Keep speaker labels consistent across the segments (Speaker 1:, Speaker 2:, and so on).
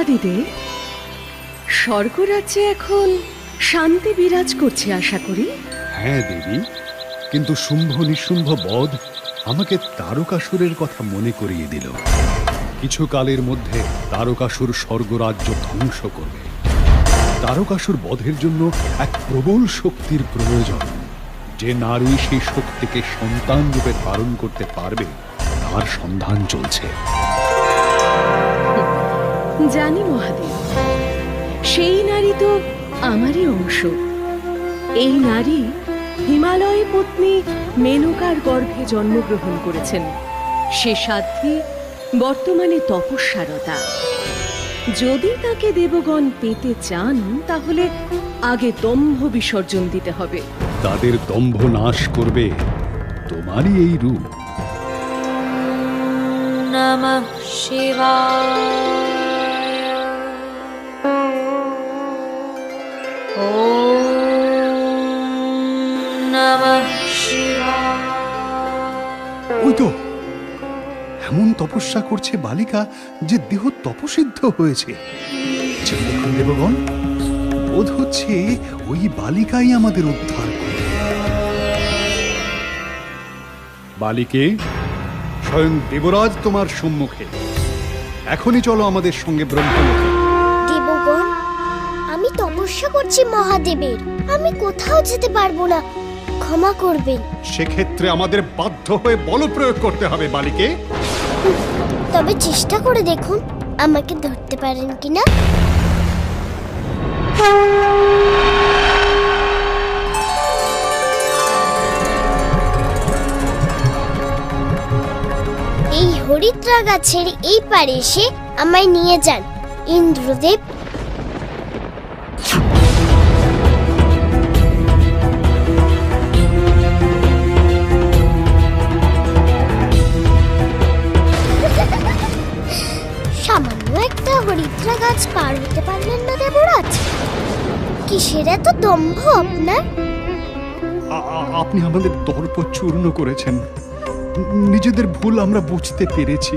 Speaker 1: দেবাদিদে স্বর্গরাজ্যে এখন শান্তি বিরাজ করছে আশা করি।
Speaker 2: হ্যাঁ দেবী। কিন্তু শুম্ভ নিশুম্ভ বধ আমাকে তারকাসুরের কথা মনে করিয়ে দিল। কিছু কালের মধ্যে তারকাসুর স্বর্গরাজ্য ধ্বংস করবে। তারকাসুর বধের জন্য এক প্রবল শক্তির প্রয়োজন। যে নারী সেই শক্তিকে সন্তান রূপে ধারণ করতে পারবে, তার সন্ধান চলছে।
Speaker 1: জানি মহাদেব সেই নারী তো আমারই অংশ। এই নারী হিমালয় পত্নী মেনকার গর্ভে জন্মগ্রহণ করেছেন। সে সাধ্বী বর্তমানে তপস্যারতা। যদি তাকে দেবগণ পেতে চান তাহলে আগে দম্ভ বিসর্জন দিতে হবে।
Speaker 2: তাদের দম্ভ নাশ করবে তোমারই এই রূপ।
Speaker 3: নমঃ শিবায়।
Speaker 2: ওই তো। এমন তপস্যা করছে বালিকা যে দেহ তপসিদ্ধ হয়েছে। দেবগণ বোধ হচ্ছে ওই বালিকাই আমাদের উদ্ধার করবে। বালিকে স্বয়ং দেবরাজ তোমার সম্মুখে। এখনই চলো আমাদের সঙ্গে ব্রহ্মলোকে
Speaker 4: দেবগণ আমি তপস্যা করছি মহাদেবের। আমি কোথাও যেতে পারব না। ক্ষমা করবেন।
Speaker 2: সেক্ষেত্রে আমাদের বাধ্য হয়ে বল প্রয়োগ করতে হবে বালিকে
Speaker 4: তবে চেষ্টা করে দেখুন আমাকে ধরতে পারেন কিনা। এই হরিদ্রা গাছের এই পারে এসে আমায় নিয়ে যান। ইন্দ্রদেব গাছ পার হতে পারলেন না দেবরাজ? কিসের এত দম্ভ আপনার?
Speaker 2: আপনি আমাদের দর্প চূর্ণ করেছেন। নিজেদের ভুল আমরা বুঝতে পেরেছি।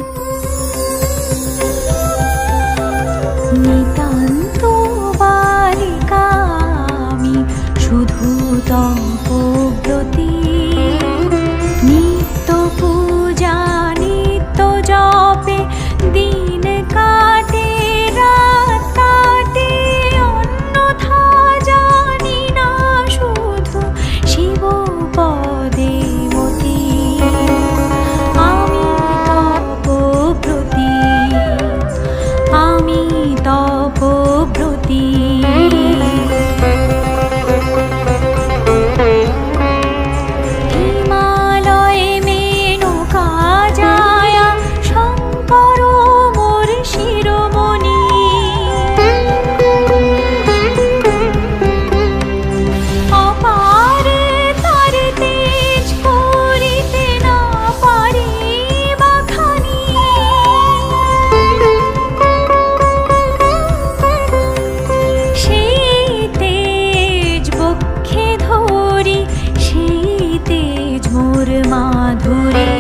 Speaker 3: মোর মাধুরী,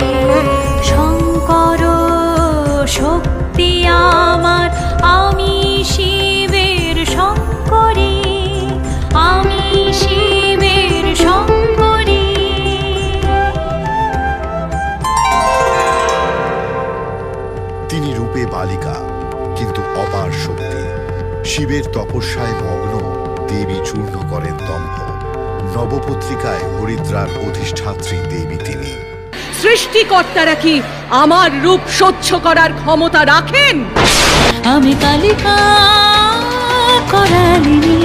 Speaker 3: শঙ্কর শক্তি আমার। আমি শিবের শঙ্করী, আমি শিবের শঙ্করী।
Speaker 5: তিনি রূপে বালিকা, কিন্তু অপার শক্তি। শিবের তপস্যায় মগ্ন, দেবী চূর্ণ করেন নবপত্রিকায় হরিদ্রার অধিষ্ঠাত্রী দেবী তিনি।
Speaker 1: সৃষ্টিকর্তারা কি আমার রূপ সহ্য করার ক্ষমতা রাখেন?
Speaker 3: আমি কালিকা করালিনী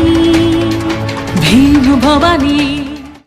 Speaker 3: ভীম ভবানী